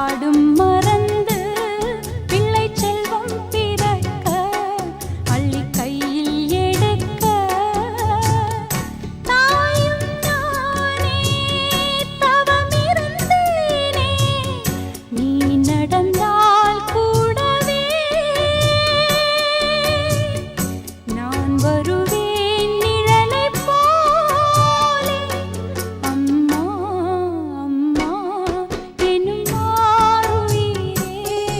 பாடும்